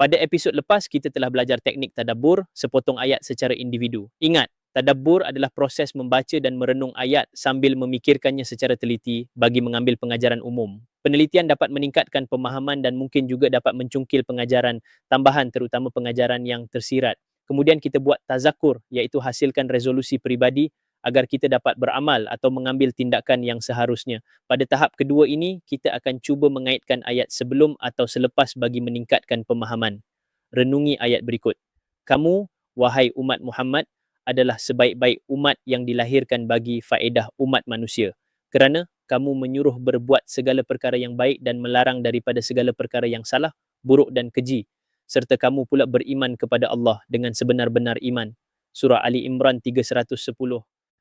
Pada episod lepas, kita telah belajar teknik tadabbur, sepotong ayat secara individu. Ingat, tadabbur adalah proses membaca dan merenung ayat sambil memikirkannya secara teliti bagi mengambil pengajaran umum. Penelitian dapat meningkatkan pemahaman dan mungkin juga dapat mencungkil pengajaran tambahan terutama pengajaran yang tersirat. Kemudian kita buat tazakur iaitu hasilkan resolusi peribadi agar kita dapat beramal atau mengambil tindakan yang seharusnya. Pada tahap kedua ini, kita akan cuba mengaitkan ayat sebelum atau selepas bagi meningkatkan pemahaman. Renungi ayat berikut. Kamu, wahai umat Muhammad, adalah sebaik-baik umat yang dilahirkan bagi faedah umat manusia. Kerana kamu menyuruh berbuat segala perkara yang baik dan melarang daripada segala perkara yang salah, buruk dan keji. Serta kamu pula beriman kepada Allah dengan sebenar-benar iman. Surah Ali Imran 310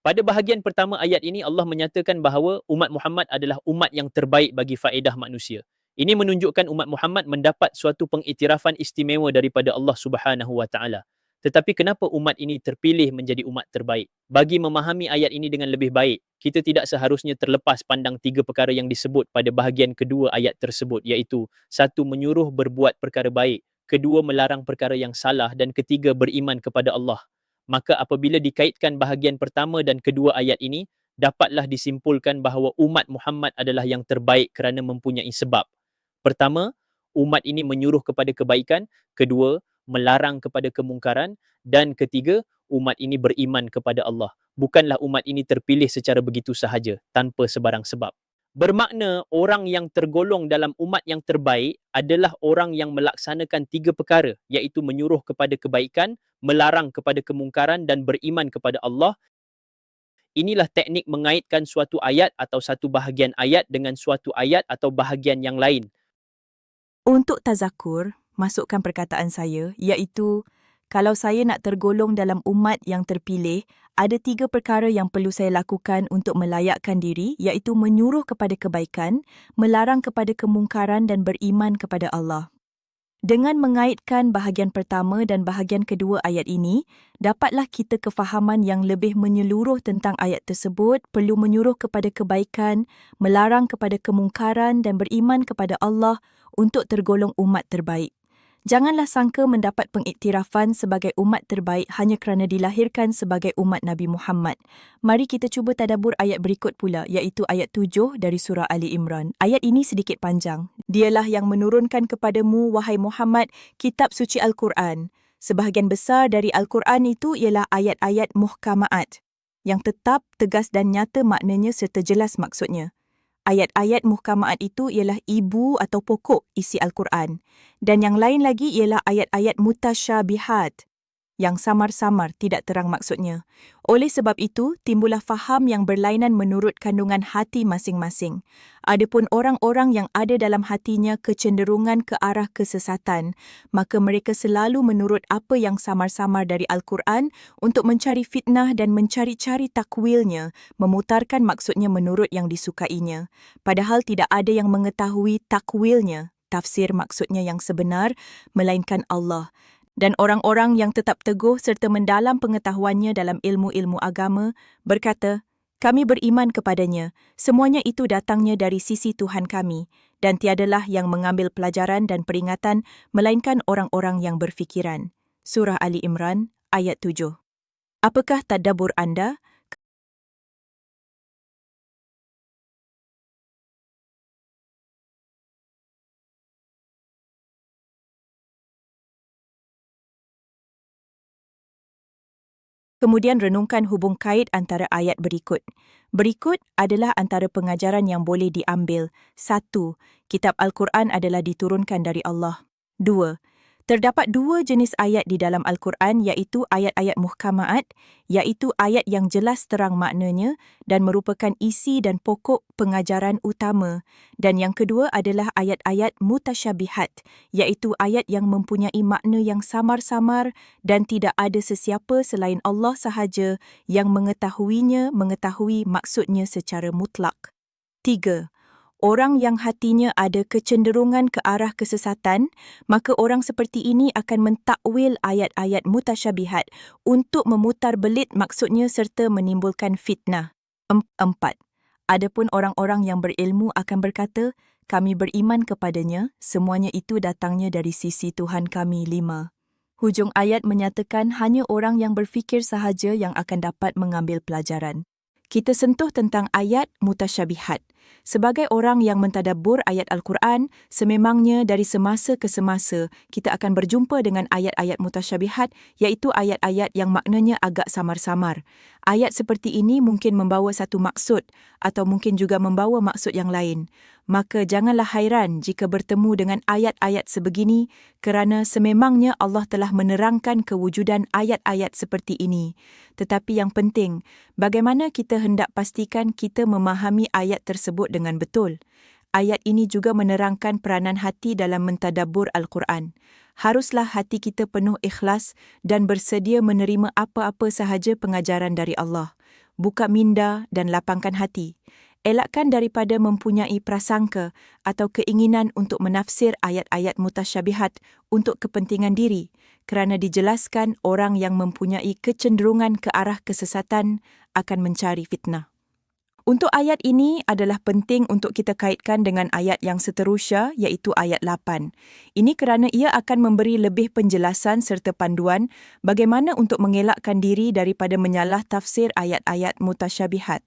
pada bahagian pertama ayat ini Allah menyatakan bahawa umat Muhammad adalah umat yang terbaik bagi faedah manusia. Ini menunjukkan umat Muhammad mendapat suatu pengiktirafan istimewa daripada Allah Subhanahu wa taala. Tetapi kenapa umat ini terpilih menjadi umat terbaik? Bagi memahami ayat ini dengan lebih baik, kita tidak seharusnya terlepas pandang tiga perkara yang disebut pada bahagian kedua ayat tersebut iaitu satu menyuruh berbuat perkara baik, kedua melarang perkara yang salah dan ketiga beriman kepada Allah maka apabila dikaitkan bahagian pertama dan kedua ayat ini dapatlah disimpulkan bahawa umat Muhammad adalah yang terbaik kerana mempunyai sebab. Pertama, umat ini menyuruh kepada kebaikan, kedua, melarang kepada kemungkaran dan ketiga, umat ini beriman kepada Allah. Bukanlah umat ini terpilih secara begitu sahaja tanpa sebarang sebab bermakna orang yang tergolong dalam umat yang terbaik adalah orang yang melaksanakan tiga perkara iaitu menyuruh kepada kebaikan, melarang kepada kemungkaran dan beriman kepada Allah. Inilah teknik mengaitkan suatu ayat atau satu bahagian ayat dengan suatu ayat atau bahagian yang lain. Untuk tazakur, masukkan perkataan saya iaitu kalau saya nak tergolong dalam umat yang terpilih, ada tiga perkara yang perlu saya lakukan untuk melayakkan diri, iaitu menyuruh kepada kebaikan, melarang kepada kemungkaran dan beriman kepada Allah. Dengan mengaitkan bahagian pertama dan bahagian kedua ayat ini, dapatlah kita kefahaman yang lebih menyeluruh tentang ayat tersebut perlu menyuruh kepada kebaikan, melarang kepada kemungkaran dan beriman kepada Allah untuk tergolong umat terbaik. Janganlah sangka mendapat pengiktirafan sebagai umat terbaik hanya kerana dilahirkan sebagai umat Nabi Muhammad. Mari kita cuba tadabur ayat berikut pula iaitu ayat 7 dari surah Ali Imran. Ayat ini sedikit panjang. Dialah yang menurunkan kepadamu wahai Muhammad kitab suci Al-Quran. Sebahagian besar dari Al-Quran itu ialah ayat-ayat muhkamaat yang tetap, tegas dan nyata maknanya serta jelas maksudnya ayat-ayat muhkamaat itu ialah ibu atau pokok isi Al-Quran. Dan yang lain lagi ialah ayat-ayat mutasyabihat yang samar-samar tidak terang maksudnya. Oleh sebab itu, timbullah faham yang berlainan menurut kandungan hati masing-masing. Adapun orang-orang yang ada dalam hatinya kecenderungan ke arah kesesatan, maka mereka selalu menurut apa yang samar-samar dari Al-Quran untuk mencari fitnah dan mencari-cari takwilnya, memutarkan maksudnya menurut yang disukainya. Padahal tidak ada yang mengetahui takwilnya, tafsir maksudnya yang sebenar, melainkan Allah dan orang-orang yang tetap teguh serta mendalam pengetahuannya dalam ilmu-ilmu agama berkata, kami beriman kepadanya, semuanya itu datangnya dari sisi Tuhan kami dan tiadalah yang mengambil pelajaran dan peringatan melainkan orang-orang yang berfikiran. Surah Ali Imran ayat 7. Apakah tadabbur anda? Kemudian renungkan hubung kait antara ayat berikut. Berikut adalah antara pengajaran yang boleh diambil. Satu, kitab Al-Quran adalah diturunkan dari Allah. Dua, Terdapat dua jenis ayat di dalam Al-Quran iaitu ayat-ayat muhkamaat, iaitu ayat yang jelas terang maknanya dan merupakan isi dan pokok pengajaran utama. Dan yang kedua adalah ayat-ayat mutasyabihat, iaitu ayat yang mempunyai makna yang samar-samar dan tidak ada sesiapa selain Allah sahaja yang mengetahuinya mengetahui maksudnya secara mutlak. Tiga, orang yang hatinya ada kecenderungan ke arah kesesatan, maka orang seperti ini akan mentakwil ayat-ayat mutasyabihat untuk memutar belit maksudnya serta menimbulkan fitnah. Empat. Adapun orang-orang yang berilmu akan berkata, kami beriman kepadanya, semuanya itu datangnya dari sisi Tuhan kami lima. Hujung ayat menyatakan hanya orang yang berfikir sahaja yang akan dapat mengambil pelajaran. Kita sentuh tentang ayat mutasyabihat. Sebagai orang yang mentadabbur ayat Al-Quran, sememangnya dari semasa ke semasa kita akan berjumpa dengan ayat-ayat mutasyabihat iaitu ayat-ayat yang maknanya agak samar-samar. Ayat seperti ini mungkin membawa satu maksud atau mungkin juga membawa maksud yang lain. Maka janganlah hairan jika bertemu dengan ayat-ayat sebegini kerana sememangnya Allah telah menerangkan kewujudan ayat-ayat seperti ini. Tetapi yang penting, bagaimana kita hendak pastikan kita memahami ayat tersebut dengan betul? Ayat ini juga menerangkan peranan hati dalam mentadabbur Al-Quran. Haruslah hati kita penuh ikhlas dan bersedia menerima apa-apa sahaja pengajaran dari Allah. Buka minda dan lapangkan hati. Elakkan daripada mempunyai prasangka atau keinginan untuk menafsir ayat-ayat mutasyabihat untuk kepentingan diri kerana dijelaskan orang yang mempunyai kecenderungan ke arah kesesatan akan mencari fitnah. Untuk ayat ini adalah penting untuk kita kaitkan dengan ayat yang seterusnya iaitu ayat 8. Ini kerana ia akan memberi lebih penjelasan serta panduan bagaimana untuk mengelakkan diri daripada menyalah tafsir ayat-ayat mutasyabihat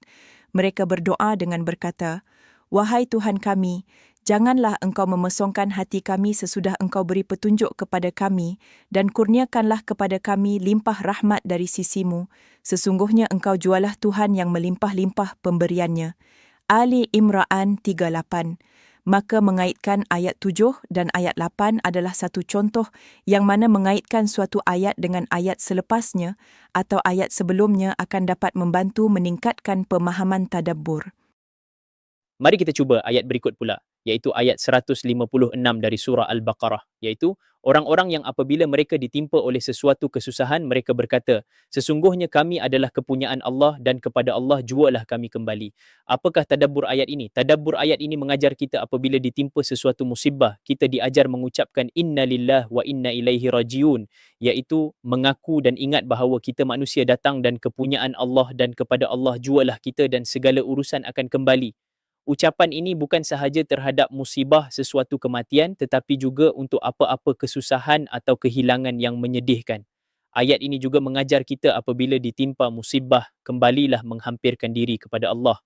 mereka berdoa dengan berkata, Wahai Tuhan kami, janganlah engkau memesongkan hati kami sesudah engkau beri petunjuk kepada kami dan kurniakanlah kepada kami limpah rahmat dari sisimu. Sesungguhnya engkau jualah Tuhan yang melimpah-limpah pemberiannya. Ali Imran 38 maka mengaitkan ayat 7 dan ayat 8 adalah satu contoh yang mana mengaitkan suatu ayat dengan ayat selepasnya atau ayat sebelumnya akan dapat membantu meningkatkan pemahaman tadabbur. Mari kita cuba ayat berikut pula iaitu ayat 156 dari surah Al-Baqarah iaitu orang-orang yang apabila mereka ditimpa oleh sesuatu kesusahan mereka berkata sesungguhnya kami adalah kepunyaan Allah dan kepada Allah jualah kami kembali. Apakah tadabbur ayat ini? Tadabbur ayat ini mengajar kita apabila ditimpa sesuatu musibah kita diajar mengucapkan innalillah wa inna ilaihi rajiun iaitu mengaku dan ingat bahawa kita manusia datang dan kepunyaan Allah dan kepada Allah jualah kita dan segala urusan akan kembali ucapan ini bukan sahaja terhadap musibah sesuatu kematian tetapi juga untuk apa-apa kesusahan atau kehilangan yang menyedihkan. Ayat ini juga mengajar kita apabila ditimpa musibah, kembalilah menghampirkan diri kepada Allah.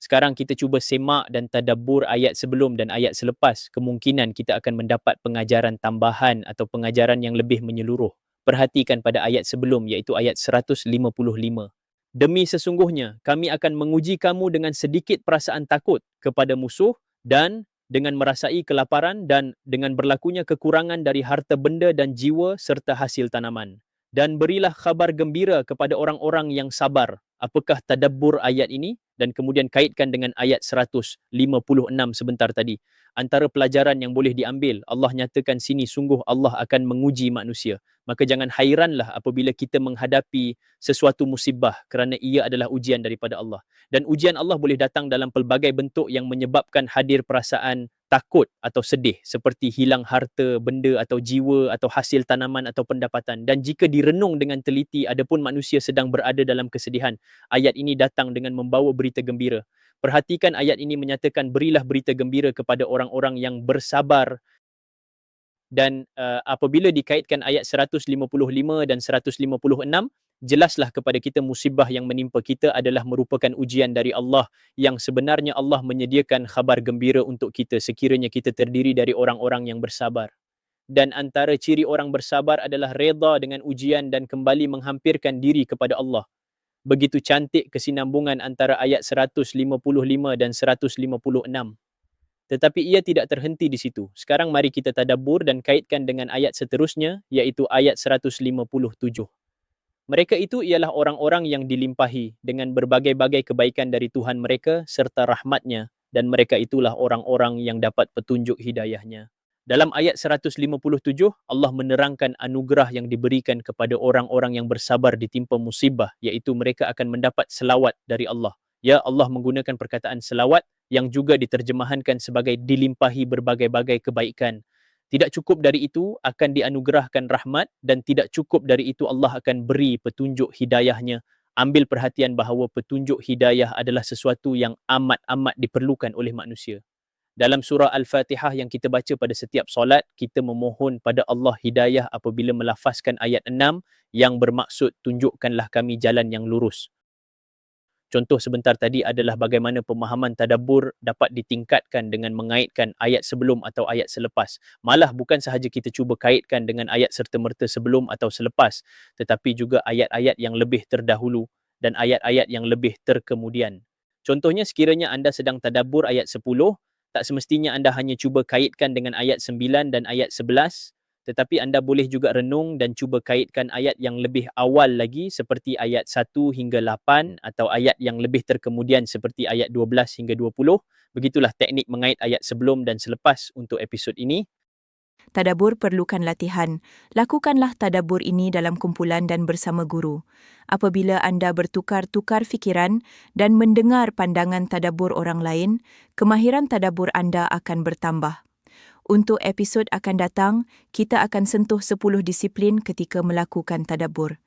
Sekarang kita cuba semak dan tadabbur ayat sebelum dan ayat selepas. Kemungkinan kita akan mendapat pengajaran tambahan atau pengajaran yang lebih menyeluruh. Perhatikan pada ayat sebelum iaitu ayat 155. Demi sesungguhnya kami akan menguji kamu dengan sedikit perasaan takut kepada musuh dan dengan merasai kelaparan dan dengan berlakunya kekurangan dari harta benda dan jiwa serta hasil tanaman. Dan berilah khabar gembira kepada orang-orang yang sabar. Apakah tadabbur ayat ini? Dan kemudian kaitkan dengan ayat 156 sebentar tadi. Antara pelajaran yang boleh diambil, Allah nyatakan sini sungguh Allah akan menguji manusia maka jangan hairanlah apabila kita menghadapi sesuatu musibah kerana ia adalah ujian daripada Allah. Dan ujian Allah boleh datang dalam pelbagai bentuk yang menyebabkan hadir perasaan takut atau sedih seperti hilang harta, benda atau jiwa atau hasil tanaman atau pendapatan. Dan jika direnung dengan teliti adapun manusia sedang berada dalam kesedihan, ayat ini datang dengan membawa berita gembira. Perhatikan ayat ini menyatakan berilah berita gembira kepada orang-orang yang bersabar dan uh, apabila dikaitkan ayat 155 dan 156 jelaslah kepada kita musibah yang menimpa kita adalah merupakan ujian dari Allah yang sebenarnya Allah menyediakan khabar gembira untuk kita sekiranya kita terdiri dari orang-orang yang bersabar. Dan antara ciri orang bersabar adalah reda dengan ujian dan kembali menghampirkan diri kepada Allah. Begitu cantik kesinambungan antara ayat 155 dan 156 tetapi ia tidak terhenti di situ. Sekarang mari kita tadabbur dan kaitkan dengan ayat seterusnya iaitu ayat 157. Mereka itu ialah orang-orang yang dilimpahi dengan berbagai-bagai kebaikan dari Tuhan mereka serta rahmatnya dan mereka itulah orang-orang yang dapat petunjuk hidayahnya. Dalam ayat 157, Allah menerangkan anugerah yang diberikan kepada orang-orang yang bersabar ditimpa musibah iaitu mereka akan mendapat selawat dari Allah. Ya Allah menggunakan perkataan selawat yang juga diterjemahkan sebagai dilimpahi berbagai-bagai kebaikan. Tidak cukup dari itu akan dianugerahkan rahmat dan tidak cukup dari itu Allah akan beri petunjuk hidayahnya. Ambil perhatian bahawa petunjuk hidayah adalah sesuatu yang amat-amat diperlukan oleh manusia. Dalam surah Al-Fatihah yang kita baca pada setiap solat, kita memohon pada Allah hidayah apabila melafazkan ayat 6 yang bermaksud tunjukkanlah kami jalan yang lurus. Contoh sebentar tadi adalah bagaimana pemahaman tadabbur dapat ditingkatkan dengan mengaitkan ayat sebelum atau ayat selepas. Malah bukan sahaja kita cuba kaitkan dengan ayat serta-merta sebelum atau selepas, tetapi juga ayat-ayat yang lebih terdahulu dan ayat-ayat yang lebih terkemudian. Contohnya sekiranya anda sedang tadabbur ayat 10, tak semestinya anda hanya cuba kaitkan dengan ayat 9 dan ayat 11, tetapi anda boleh juga renung dan cuba kaitkan ayat yang lebih awal lagi seperti ayat 1 hingga 8 atau ayat yang lebih terkemudian seperti ayat 12 hingga 20. Begitulah teknik mengait ayat sebelum dan selepas untuk episod ini. Tadabur perlukan latihan. Lakukanlah tadabur ini dalam kumpulan dan bersama guru. Apabila anda bertukar-tukar fikiran dan mendengar pandangan tadabur orang lain, kemahiran tadabur anda akan bertambah. Untuk episod akan datang, kita akan sentuh 10 disiplin ketika melakukan tadabur.